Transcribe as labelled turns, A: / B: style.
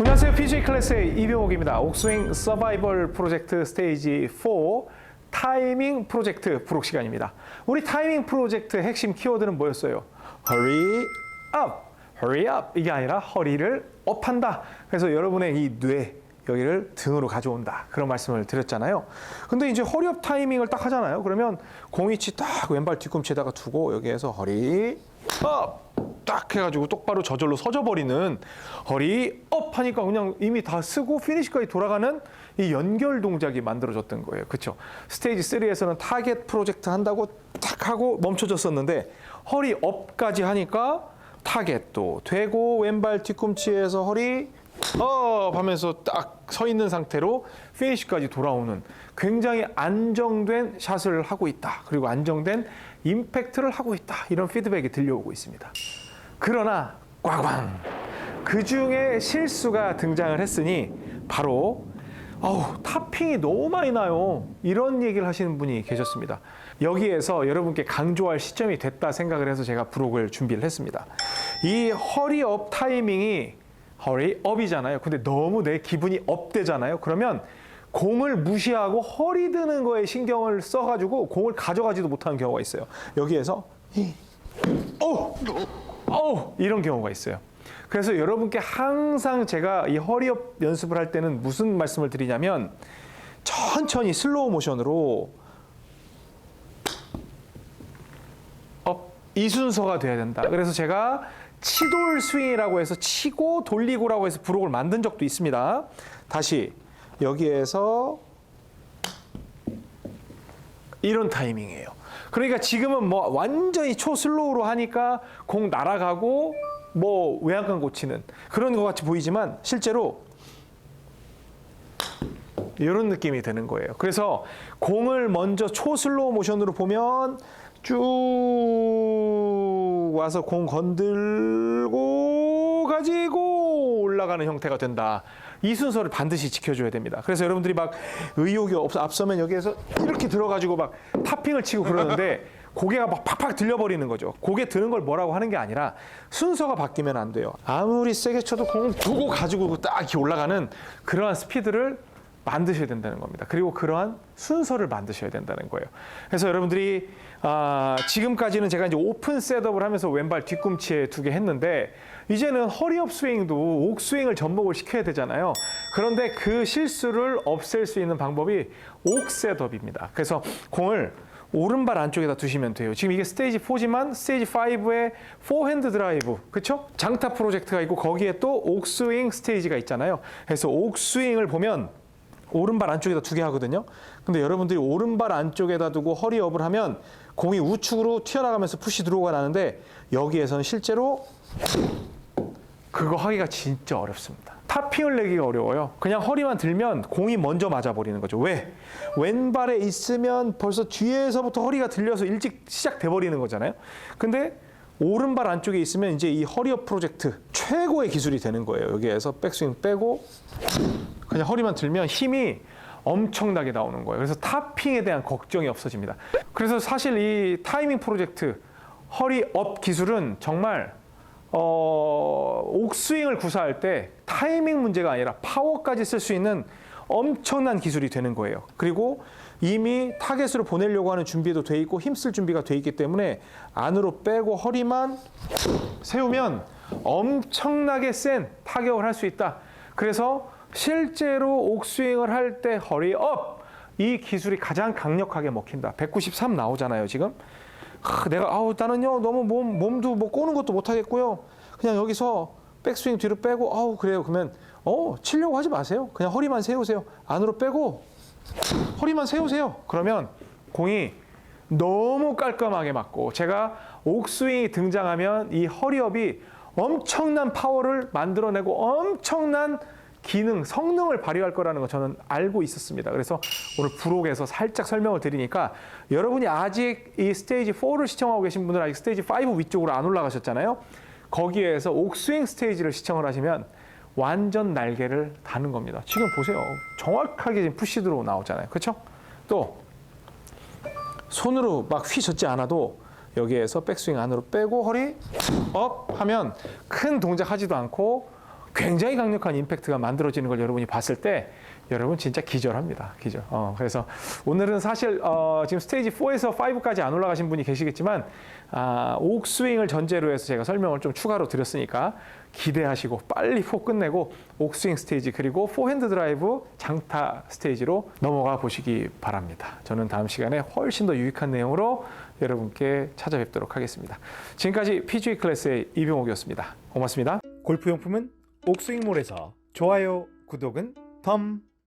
A: 안녕하세요. PJ 클래스의 이병옥입니다. 옥스윙 서바이벌 프로젝트 스테이지 4 타이밍 프로젝트 부록 시간입니다. 우리 타이밍 프로젝트 핵심 키워드는 뭐였어요? Hurry up, hurry up 이게 아니라 허리를 업한다. 그래서 여러분의 이 뇌 여기를 등으로 가져온다. 그런 말씀을 드렸잖아요. 근데 이제 허리업 타이밍을 딱 하잖아요. 그러면 공위치 딱 왼발 뒤꿈치에다가 두고 여기에서 허리 업! 딱 해가지고 똑바로 저절로 서져 버리는 허리 업 하니까 그냥 이미 다 쓰고 피니시까지 돌아가는 이 연결 동작이 만들어졌던 거예요. 그렇죠? 스테이지 3에서는 타겟 프로젝트 한다고 딱 하고 멈춰졌었는데 허리 업까지 하니까 타겟도 되고 왼발 뒤꿈치에서 허리 업 하면서 딱 서 있는 상태로 피니시까지 돌아오는 굉장히 안정된 샷을 하고 있다. 그리고 안정된 임팩트를 하고 있다. 이런 피드백이 들려오고 있습니다. 그러나 꽝꽝 그 중에 실수가 등장을 했으니 바로 어우 탑핑이 너무 많이 나요 이런 얘기를 하시는 분이 계셨습니다 여기에서 여러분께 강조할 시점이 됐다 생각을 해서 제가 브록을 준비를 했습니다 이 허리업 타이밍이 허리 업이잖아요 근데 너무 내 기분이 업되잖아요 그러면 공을 무시하고 허리 드는 거에 신경을 써가지고 공을 가져가지도 못하는 경우가 있어요 여기에서 어! 어 이런 경우가 있어요. 그래서 여러분께 항상 제가 이 허리업 연습을 할 때는 무슨 말씀을 드리냐면 천천히 슬로우 모션으로 업, 이 순서가 돼야 된다. 그래서 제가 치돌 스윙이라고 해서 치고 돌리고라고 해서 브록을 만든 적도 있습니다. 다시 여기에서 이런 타이밍이에요. 그러니까 지금은 뭐 완전히 초슬로우로 하니까 공 날아가고 뭐 외양간 고치는 그런 것 같이 보이지만 실제로 이런 느낌이 드는 거예요. 그래서 공을 먼저 초슬로우 모션으로 보면 쭉 와서 공 건들고 가지고 올라가는 형태가 된다. 이 순서를 반드시 지켜줘야 됩니다. 그래서 여러분들이 막 의욕이 없, 앞서면 여기에서 이렇게 들어가지고 막 탑핑을 치고 그러는데 고개가 막 팍팍 들려버리는 거죠. 고개 드는 걸 뭐라고 하는 게 아니라 순서가 바뀌면 안 돼요. 아무리 세게 쳐도 공을 두고 가지고 딱 이렇게 올라가는 그러한 스피드를 만드셔야 된다는 겁니다. 그리고 그러한 순서를 만드셔야 된다는 거예요. 그래서 여러분들이 아, 지금까지는 제가 이제 오픈 셋업을 하면서 왼발 뒤꿈치에 두게 했는데 이제는 허리업 스윙도 옥 스윙을 접목을 시켜야 되잖아요. 그런데 그 실수를 없앨 수 있는 방법이 옥 셋업입니다. 그래서 공을 오른발 안쪽에다 두시면 돼요. 지금 이게 스테이지 4지만 스테이지 5의 포핸드 드라이브, 그렇죠? 장타 프로젝트가 있고 거기에 또 옥스윙 스테이지가 있잖아요. 그래서 옥스윙을 보면 오른발 안쪽에다 두 개 하거든요. 근데 여러분들이 오른발 안쪽에다 두고 허리업을 하면 공이 우측으로 튀어나가면서 푸시 드로우가 나는데 여기에서는 실제로 그거 하기가 진짜 어렵습니다. 탑핑을 내기가 어려워요. 그냥 허리만 들면 공이 먼저 맞아버리는 거죠. 왜? 왼발에 있으면 벌써 뒤에서부터 허리가 들려서 일찍 시작돼 버리는 거잖아요. 근데 오른발 안쪽에 있으면 이제 이 허리업 프로젝트 최고의 기술이 되는 거예요. 여기에서 백스윙 빼고 그냥 허리만 들면 힘이 엄청나게 나오는 거예요. 그래서 탑핑에 대한 걱정이 없어집니다. 그래서 사실 이 타이밍 프로젝트 허리업 기술은 정말 어, 옥스윙을 구사할 때 타이밍 문제가 아니라 파워까지 쓸 수 있는 엄청난 기술이 되는 거예요. 그리고 이미 타겟으로 보내려고 하는 준비도 돼 있고 힘쓸 준비가 돼 있기 때문에 안으로 빼고 허리만 세우면 엄청나게 센 타격을 할 수 있다. 그래서 실제로 옥스윙을 할 때 허리 업 이 기술이 가장 강력하게 먹힌다. 193 나오잖아요, 지금. 하, 내가 아우 나는요 너무 몸 몸도 뭐 꼬는 것도 못 하겠고요. 그냥 여기서 백스윙 뒤로 빼고 아우 그래요. 그러면 어 치려고 하지 마세요. 그냥 허리만 세우세요. 안으로 빼고 허리만 세우세요. 그러면 공이 너무 깔끔하게 맞고 제가 옥스윙이 등장하면 이 허리업이 엄청난 파워를 만들어내고 엄청난 기능, 성능을 발휘할 거라는 거 저는 알고 있었습니다. 그래서 오늘 부록에서 살짝 설명을 드리니까 여러분이 아직 이 스테이지 4를 시청하고 계신 분들은 아직 스테이지 5 위쪽으로 안 올라가셨잖아요. 거기에서 옥스윙 스테이지를 시청을 하시면 완전 날개를 다는 겁니다. 지금 보세요. 정확하게 지금 푸시드로 나오잖아요. 그렇죠? 또 손으로 막 휘젓지 않아도 여기에서 백스윙 안으로 빼고 허리 업 하면 큰 동작 하지도 않고 굉장히 강력한 임팩트가 만들어지는 걸 여러분이 봤을 때 여러분 진짜 기절합니다. 기절. 어, 그래서 오늘은 사실 어, 지금 스테이지 4에서 5까지 안 올라가신 분이 계시겠지만 아, 옥스윙을 전제로 해서 제가 설명을 좀 추가로 드렸으니까 기대하시고 빨리 포 끝내고 옥스윙 스테이지 그리고 포핸드 드라이브 장타 스테이지로 넘어가 보시기 바랍니다. 저는 다음 시간에 훨씬 더 유익한 내용으로 여러분께 찾아뵙도록 하겠습니다. 지금까지 PGA 클래스의 이병옥이었습니다. 고맙습니다. 골프 용품은 옥스윙몰에서 좋아요, 구독은 덤